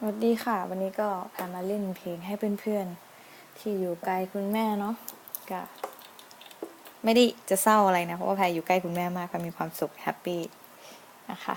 สวัสดีค่ะ วันนี้ก็พามาเล่นเพลงให้เพื่อนๆ ที่อยู่ไกลคุณแม่เนาะก็ไม่ได้จะเศร้าอะไรนะ เพราะว่าแพรอยู่ใกล้คุณแม่มากแพรมีความสุขแฮปปี้นะคะ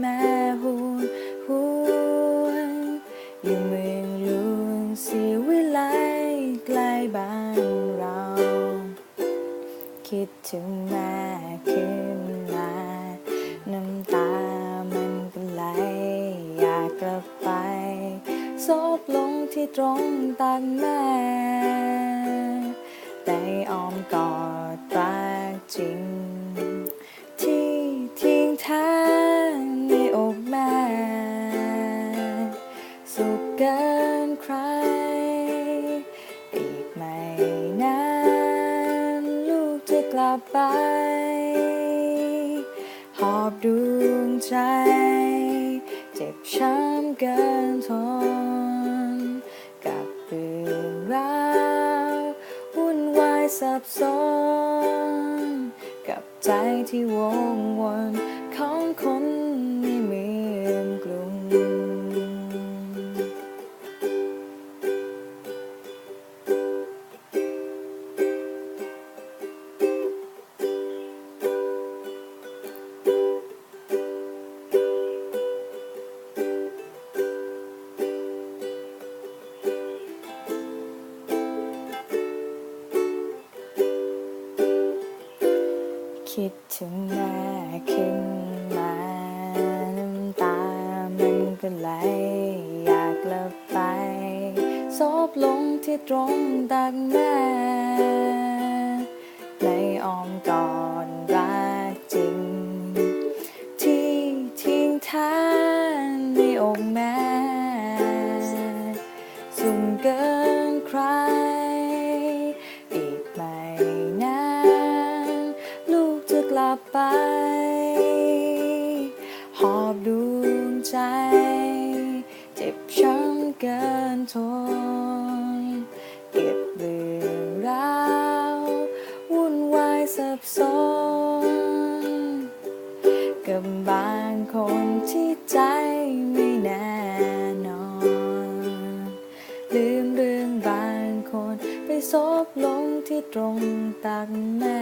แม่ห่วงห่วงอยู่เมืองลวงสีวิไลใกล้บ้านเรา คิดถึงแม่ขึ้นมาน้ำตามันก็ไหลอยากกลับไปซบลงที่ตรงตักแม่ได้อ้อมกอดรักจริง กลับไป หอบดวงใจ เจ็บช้ำเกินทน กับเรื่องราววุ่นวายสับสน กับใจที่วงวนของคน คิดถึงแม่ขึ้นมาน้ำตามันก็ไหล อยากกลับไปซบลงที่ตรงตักแม่ในอ้อมกอด ลับไป หอบดวงใจ เจ็บช้ำเกินทน เก็บเรื่องราว วุ่นวายสับสน กับบางคนที่ใจไม่แน่นอน ลืมเรื่องบางคนไปซบลงที่ตรงตักแม่